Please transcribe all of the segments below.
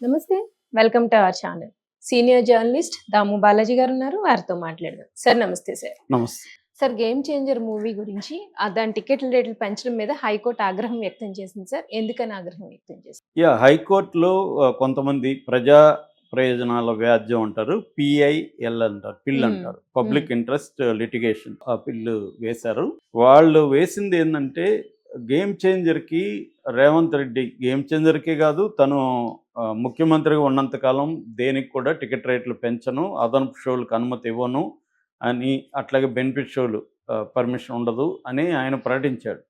నమస్తే. Welcome to our channel senior journalist Damu Balaji గారు ఉన్నారు. వారితో మాట్లాడదాం. సార్ నమస్తే సార్ నమస్తే. సార్ గేమ్ చేంజర్ మూవీ గురించి దాని టికెట్ల రేట్లు పెంచడం మీద హైకోర్టు ఆగ్రహం వ్యక్తం చేసింది సార్ ఎందుకని ఆగ్రహం వ్యక్తం చేసింది? యా హైకోర్టులో కొంతమంది ప్రజా ప్రయోజనాల వ్యాజ్యం అంటారు. పిఐఎల్ అంటారు. పిల్ Hmm. అంటారు. పబ్లిక్ ఇంట్రెస్ట్ లిటిగేషన్ ఆ పిల్లు వేశారు. వాళ్ళు వేసింది ఏంటంటే గేమ్ చేంజర్కి రేవంత్ రెడ్డి గేమ్ చేంజర్కే కాదు తను ముఖ్యమంత్రిగా ఉన్నంతకాలం దేనికి కూడా టికెట్ రేట్లు పెంచను అదనపు షోలకు అనుమతి ఇవ్వను అని అట్లాగే బెనిఫిట్ షోలు పర్మిషన్ ఉండదు అని ఆయన ప్రకటించాడు.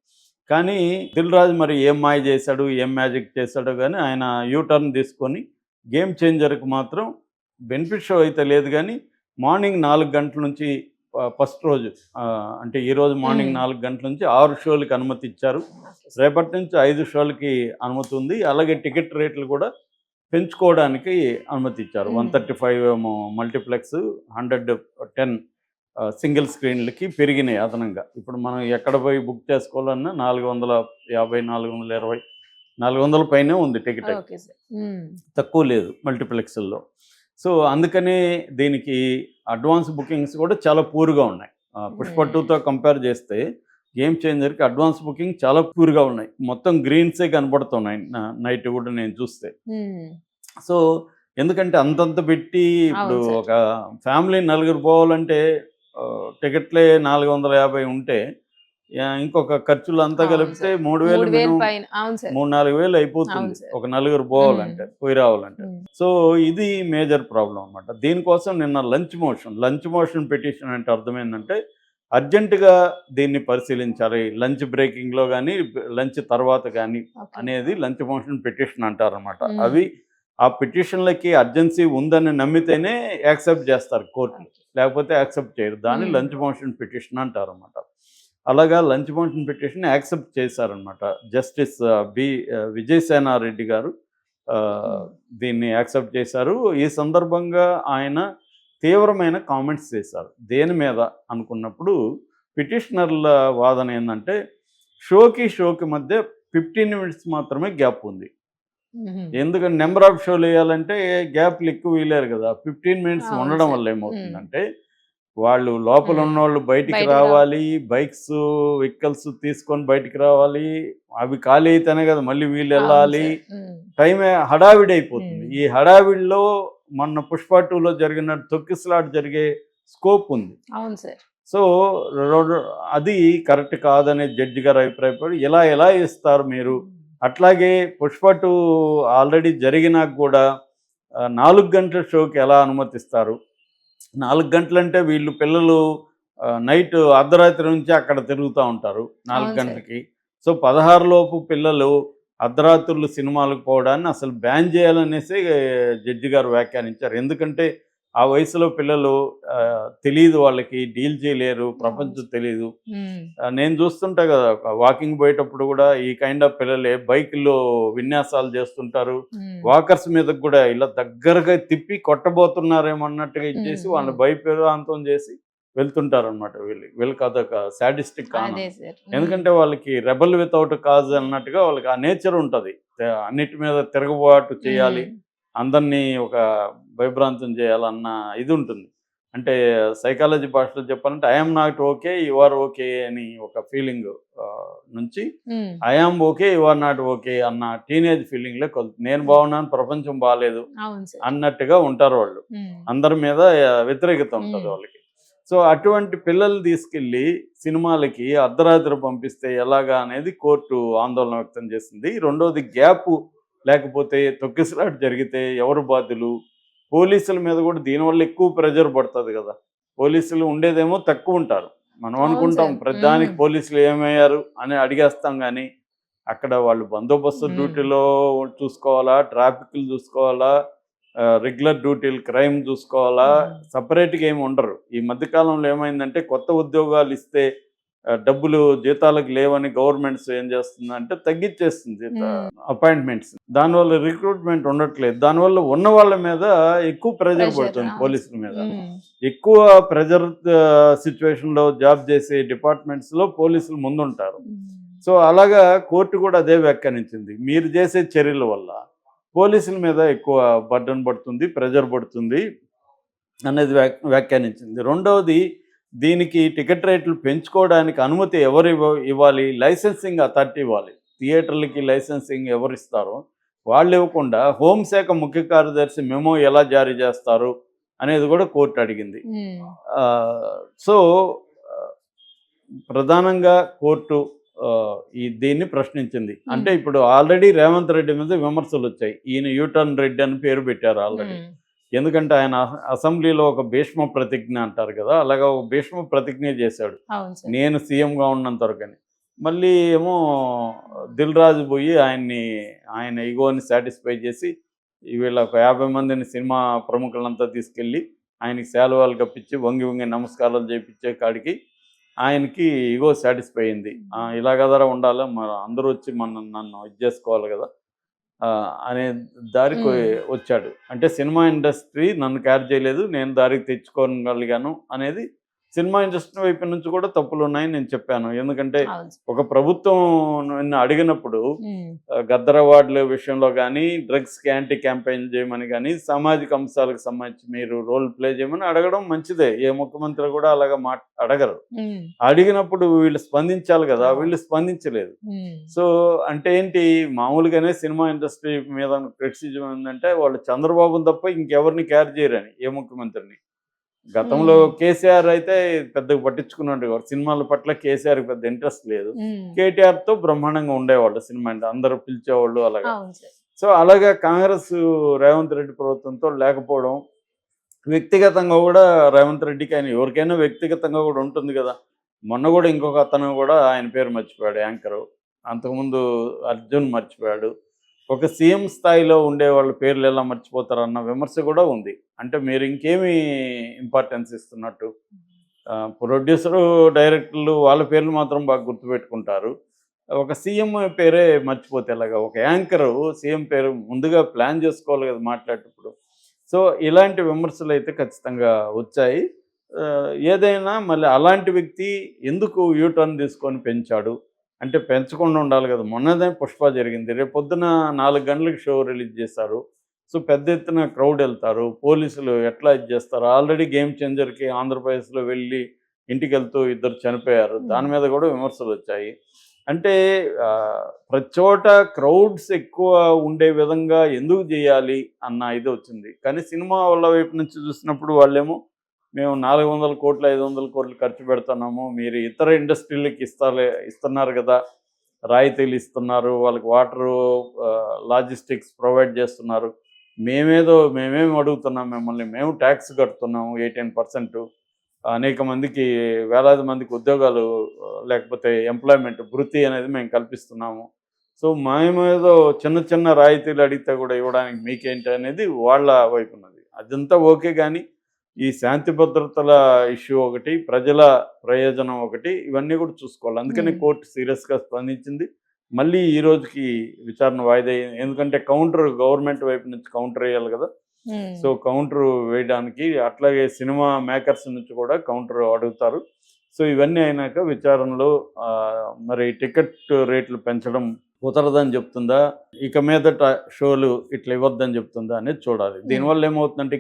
కానీ దిల్ రాజు మరి ఏం మాయ చేశాడు ఏం మ్యాజిక్ చేశాడు కానీ ఆయన యూటర్న్ తీసుకొని గేమ్ చేంజర్కి మాత్రం బెనిఫిట్ షో అయితే లేదు కానీ మార్నింగ్ నాలుగు గంటల నుంచి ఫస్ట్ రోజు అంటే ఈ రోజు మార్నింగ్. నాలుగు గంటల నుంచి ఆరు షోలకి అనుమతి ఇచ్చారు. రేపటి నుంచి ఐదు షోలకి అనుమతి ఉంది. అలాగే టికెట్ రేట్లు కూడా పెంచుకోవడానికి అనుమతి ఇచ్చారు. వన్ థర్టీ ఫైవ్ ఏమో మల్టీప్లెక్స్ హండ్రెడ్ టెన్ సింగిల్ స్క్రీన్లకి పెరిగినాయి అదనంగా. ఇప్పుడు మనం ఎక్కడ పోయి బుక్ చేసుకోవాలన్నా నాలుగు వందల యాభై నాలుగు వందల ఇరవై నాలుగు వందల పైనే ఉంది టికెట్ తక్కువ లేదు మల్టీప్లెక్స్ల్లో సో అందుకనే దీనికి అడ్వాన్స్ బుకింగ్స్ కూడా చాలా పూర్గా ఉన్నాయి. పుష్ప Hmm. టూతో కంపేర్ చేస్తే గేమ్ చేంజర్కి అడ్వాన్స్ బుకింగ్ చాలా పూర్గా ఉన్నాయి. మొత్తం గ్రీన్సే కనబడుతున్నాయి నైట్ కూడా నేను చూస్తే. సో ఎందుకంటే అంతంత పెట్టి ఇప్పుడు. ఒక ఫ్యామిలీ నలుగురు పోవాలంటే టికెట్లే నాలుగు వందల యాభై ఉంటే ఇంకొక ఖర్చులు అంతా కలిపితే. మూడు వేలు మూడు నాలుగు వేలు అయిపోతుంది. ఒక నలుగురు పోవాలంటే పోయి రావాలంటే. సో ఇది మేజర్ ప్రాబ్లం అన్నమాట దీనికోసం నిన్న lunch motion lunch motion petition అంటే అర్థం ఏంటంటే అర్జెంటుగా దీన్ని పరిశీలించాలి లంచ్ బ్రేకింగ్లో కానీ లంచ్ తర్వాత కానీ. అనేది లంచ్ మోషన్ పిటిషన్ అంటారనమాట. అవి ఆ పిటిషన్లకి అర్జెన్సీ ఉందని నమ్మితేనే యాక్సెప్ట్ చేస్తారు కోర్టు. లేకపోతే యాక్సెప్ట్ చేయరు దాన్ని. లంచ్ మోషన్ పిటిషన్ అంటారనమాట అలాగా లంచ్ మోషన్ పిటిషన్ యాక్సెప్ట్ చేశారనమాట జస్టిస్ బి విజయసేనారెడ్డి గారు దీన్ని యాక్సెప్ట్ చేశారు. ఈ సందర్భంగా ఆయన తీవ్రమైన కామెంట్స్ చేశారు. దేని మీద అనుకున్నప్పుడు పిటిషనర్ల వాదన ఏంటంటే షోకి షోకి మధ్య ఫిఫ్టీన్ మినిట్స్ మాత్రమే గ్యాప్ ఉంది. ఎందుకంటే నెంబర్ ఆఫ్ షోలు వేయాలంటే గ్యాప్లు ఎక్కువ వేయలేరు కదా. ఫిఫ్టీన్ మినిట్స్ ఉండడం. వల్ల ఏమవుతుందంటే వాళ్ళు లోపల మ్మ్. ఉన్నవాళ్ళు బయటికి రావాలి. బైక్స్ వెహికల్స్ తీసుకొని బయటికి రావాలి. అవి ఖాళీ అయితేనే కదా మళ్ళీ వీళ్ళు వెళ్ళాలి. టైం హడావిడి అయిపోతుంది. ఈ హడావిడిలో మొన్న పుష్ప టూలో జరిగిన తొక్కిసలాట్ జరిగే స్కోప్ ఉంది. అవును సార్. సో అది కరెక్ట్ కాదనే జడ్జి గారు అభిప్రాయపడి ఇలా ఎలా ఇస్తారు మీరు? అట్లాగే పుష్ప టూ ఆల్రెడీ జరిగినాక కూడా నాలుగు గంటల షోకి ఎలా అనుమతిస్తారు? నాలుగు గంటలంటే వీళ్ళు పిల్లలు నైట్ అర్ధరాత్రి నుంచి అక్కడ తిరుగుతూ ఉంటారు నాలుగు. గంటలకి సో పదహారు లోపు పిల్లలు అర్ధరాత్రులు సినిమాలకు పోవడాన్ని అసలు బ్యాన్ చేయాలనేసి జడ్జి గారు వ్యాఖ్యానించారు ఎందుకంటే ఆ వయసులో పిల్లలు తెలియదు వాళ్ళకి డీల్ చేయలేరు ప్రపంచం తెలియదు. ఆ, నేను చూస్తుంటా కదా వాకింగ్ పోయేటప్పుడు కూడా ఈ కైండ్ ఆఫ్ పిల్లలే బైక్లో విన్యాసాలు చేస్తుంటారు. వాకర్స్ మీద కూడా ఇలా దగ్గరగా తిప్పి కొట్టబోతున్నారేమో అన్నట్టుగా ఇచ్చేసి. వాళ్ళని భయపేదాంతం చేసి వెళ్తుంటారు అనమాట వీళ్ళు వీళ్ళకి అదొక సార్ ఉమ్. ఎందుకంటే వాళ్ళకి రెబల్ వితౌట్ కాజ్ అన్నట్టుగా వాళ్ళకి ఆ నేచర్ ఉంటుంది అన్నిటి మీద తిరగబాటు చేయాలి. అందరినీ ఒక భయభ్రాంతం చేయాలన్న ఇది ఉంటుంది. అంటే సైకాలజీ భాషలో చెప్పాలంటే I'm not okay you are okay అని ఒక ఫీలింగ్ నుంచి. I am okay you are not okay అన్న టీనేజ్ ఫీలింగ్లో కొల్ నేను బాగున్నాను ప్రపంచం బాగాలేదు అన్నట్టుగా ఉంటారు వాళ్ళు. అందరి మీద వ్యతిరేకత ఉంటుంది. వాళ్ళకి. సో అటువంటి పిల్లలు తీసుకెళ్ళి సినిమాలకి అర్ధరాత్రి పంపిస్తే ఎలాగా అనేది కోర్టు ఆందోళన వ్యక్తం చేసింది. రెండోది గ్యాప్ లేకపోతే తొక్కిసలాట జరిగితే ఎవరు బాధ్యులు? పోలీసుల మీద కూడా దీనివల్ల ఎక్కువ ప్రెజర్ పడుతుంది కదా పోలీసులు ఉండేదేమో తక్కువ ఉంటారు మనం అనుకుంటాం మ్మ్. పోలీసులు ఏమయ్యారు అని అడిగేస్తాం కానీ అక్కడ వాళ్ళు బందోబస్తు. డ్యూటీలో చూసుకోవాలా ట్రాఫిక్లు చూసుకోవాలా రెగ్యులర్ డ్యూటీలు క్రైమ్ చూసుకోవాలా. సపరేట్గా ఏమి ఉండరు ఈ మధ్యకాలంలో ఏమైందంటే కొత్త ఉద్యోగాలు ఇస్తే డబ్బులు జీతాలకు లేవని గవర్నమెంట్స్ ఏం చేస్తుందంటే తగ్గించేస్తుంది జీత. అపాయింట్మెంట్స్ దానివల్ల రిక్రూట్మెంట్ ఉండట్లేదు దానివల్ల ఉన్న వాళ్ళ మీద ఎక్కువ ప్రెజర్ పడుతుంది. పోలీసుల మీద. ఎక్కువ ప్రెజర్ సిచ్యువేషన్లో జాబ్ చేసే డిపార్ట్మెంట్స్లో పోలీసులు ముందుంటారు. సో అలాగా కోర్టు కూడా అదే వ్యాఖ్యానించింది మీరు చేసే చర్యల వల్ల పోలీసుల మీద ఎక్కువ బర్డన్ పడుతుంది ప్రెజర్ పడుతుంది అనేది వ్యాఖ్యానించింది రెండవది దీనికి టికెట్ రేట్లు పెంచుకోవడానికి అనుమతి ఎవరు ఇవ్వ ఇవ్వాలి? లైసెన్సింగ్ అథారిటీ ఇవ్వాలి. థియేటర్లకి లైసెన్సింగ్ ఎవరు ఇస్తారో వాళ్ళు ఇవ్వకుండా హోంశాఖ ముఖ్య కార్యదర్శి మెమో ఎలా జారీ చేస్తారు అనేది కూడా కోర్టు అడిగింది. సో ప్రధానంగా కోర్టు ఈ దీన్ని ప్రశ్నించింది. అంటే ఇప్పుడు ఆల్రెడీ రేవంత్ రెడ్డి మీద విమర్శలు వచ్చాయి. ఈయన యూటర్న్ రెడ్డి అని పేరు పెట్టారు ఆల్రెడీ. ఎందుకంటే ఆయన అస- అసెంబ్లీలో ఒక భీష్మ ప్రతిజ్ఞ అంటారు కదా అలాగా ఒక భీష్మ ప్రతిజ్ఞ చేశాడు. నేను సీఎంగా ఉన్నంత వరకు అని. మళ్ళీ ఏమో దిల్ రాజు పోయి ఆయన్ని ఆయన ఇగోని సాటిస్ఫై చేసి వీళ్ళ ఒక యాభై మందిని సినిమా ప్రముఖులంతా తీసుకెళ్ళి ఆయనకి శాలువాలు కప్పించి వంగి వంగి నమస్కారాలు చేయించే కాడికి ఆయనకి ఇగో సాటిస్ఫై అయింది. ఇలా కదరా ఉండాలి మరి అందరూ వచ్చి మన నన్ను ఇది చేసుకోవాలి కదా. అనే దారికి. వచ్చాడు అంటే సినిమా ఇండస్ట్రీ నన్ను క్యార్ చేయలేదు నేను దారికి తెచ్చుకోగలిగాను అనేది సినిమా ఇండస్ట్రీ వైపు నుంచి కూడా తప్పులు ఉన్నాయని నేను చెప్పాను. ఎందుకంటే ఒక ప్రభుత్వం నిన్ను అడిగినప్పుడు గద్దర్ అవార్డుల విషయంలో కానీ డ్రగ్స్కి యాంటీ క్యాంపెయిన్ చేయమని కానీ సామాజిక అంశాలకు సంబంధించి మీరు రోల్ ప్లే చేయమని అడగడం మంచిదే. ఏ ముఖ్యమంత్రి కూడా అలాగా మాట అడగరు. అడిగినప్పుడు వీళ్ళు స్పందించాలి కదా వీళ్ళు స్పందించలేదు. సో అంటే ఏంటి? మామూలుగానే సినిమా ఇండస్ట్రీ మీద క్రిటిసిజం ఏంటంటే వాళ్ళు చంద్రబాబుని తప్ప ఇంకెవరిని క్యార్ చేయరని ఏ ముఖ్యమంత్రిని. గతంలో. కేసీఆర్ అయితే పెద్దగా పట్టించుకున్నాడు సినిమాల పట్ల కేసీఆర్ పెద్ద ఇంట్రెస్ట్ లేదు. కేటీఆర్తో బ్రహ్మాండంగా ఉండేవాళ్ళు సినిమా అంటే అందరూ పిలిచేవాళ్ళు అలాగా. సో అలాగా కాంగ్రెస్ రేవంత్ రెడ్డి ప్రభుత్వంతో లేకపోవడం వ్యక్తిగతంగా కూడా రేవంత్ రెడ్డికి ఆయన ఎవరికైనా వ్యక్తిగతంగా కూడా ఉంటుంది కదా. మొన్న కూడా ఇంకొక అతను కూడా ఆయన పేరు మర్చిపోయాడు యాంకరు. అంతకుముందు అర్జున్ మర్చిపోయాడు. ఒక సీఎం స్థాయిలో ఉండే వాళ్ళ పేర్లు ఎలా మర్చిపోతారు అన్న విమర్శ కూడా ఉంది. అంటే మీరు ఇంకేమి ఇంపార్టెన్స్ ఇస్తున్నట్టు? ప్రొడ్యూసరు డైరెక్టర్లు వాళ్ళ పేర్లు మాత్రం బాగా గుర్తుపెట్టుకుంటారు. ఒక సీఎం పేరే మర్చిపోతే ఎలాగా? ఒక యాంకరు సీఎం పేరు ముందుగా ప్లాన్ చేసుకోవాలి కదా మాట్లాడేటప్పుడు. సో ఇలాంటి విమర్శలు అయితే ఖచ్చితంగా వచ్చాయి. ఏదైనా మళ్ళీ అలాంటి వ్యక్తి ఎందుకు యూటర్న్ తీసుకొని పెంచాడు? అంటే పెంచకుండా ఉండాలి కదా. మొన్నదే పుష్ప జరిగింది. రేపు పొద్దున నాలుగు గంటలకు షో రిలీజ్ చేశారు. సో పెద్ద ఎత్తున క్రౌడ్ వెళ్తారు. పోలీసులు ఎట్లా ఇది చేస్తారు? ఆల్రెడీ గేమ్ చేంజర్కి ఆంధ్రప్రదేశ్లో వెళ్ళి ఇంటికి వెళ్తూ ఇద్దరు చనిపోయారు. దాని మీద కూడా విమర్శలు వచ్చాయి. అంటే ప్రతి చోట క్రౌడ్స్ ఎక్కువ ఉండే విధంగా ఎందుకు చేయాలి అన్న ఇది వచ్చింది. కానీ సినిమా వాళ్ళ వైపు నుంచి చూసినప్పుడు వాళ్ళేమో మేము నాలుగు వందల కోట్లు ఐదు వందల కోట్లు ఖర్చు పెడుతున్నాము. మీరు ఇతర ఇండస్ట్రీలకి ఇస్తాలే ఇస్తున్నారు కదా. రాయితీలు ఇస్తున్నారు వాళ్ళకి వాటరు లాజిస్టిక్స్ ప్రొవైడ్ చేస్తున్నారు. మేమేదో మేమేం అడుగుతున్నాం మిమ్మల్ని మేము ట్యాక్స్ కడుతున్నాము ఎయిటీన్ పర్సెంట్. అనేక మందికి వేలాది మందికి ఉద్యోగాలు లేకపోతే ఎంప్లాయ్మెంట్ వృత్తి అనేది మేము కల్పిస్తున్నాము. సో మేము ఏదో చిన్న చిన్న రాయితీలు అడిగితే కూడా ఇవ్వడానికి మీకేంటి అనేది వాళ్ళ వైపు ఉన్నది. అదంతా ఓకే కానీ ఈ శాంతి భద్రతల ఇష్యూ ఒకటి ప్రజల ప్రయోజనం ఒకటి ఇవన్నీ కూడా చూసుకోవాలి. అందుకని. కోర్టు సీరియస్గా స్పందించింది. మళ్ళీ ఈ రోజుకి విచారణ వాయిదా. ఎందుకంటే కౌంటర్ గవర్నమెంట్ వైపు నుంచి కౌంటర్ వేయాలి కదా. సో కౌంటర్ వేయడానికి అట్లాగే సినిమా మేకర్స్ నుంచి కూడా కౌంటర్ అడుగుతారు. సో ఇవన్నీ అయినాక విచారణలో మరి టికెట్ రేట్లు పెంచడం కుదరదని చెప్తుందా? ఇక మీదట షోలు ఇట్లా ఇవ్వద్దని చెప్తుందా అనేది చూడాలి. దీనివల్ల ఏమవుతుందంటే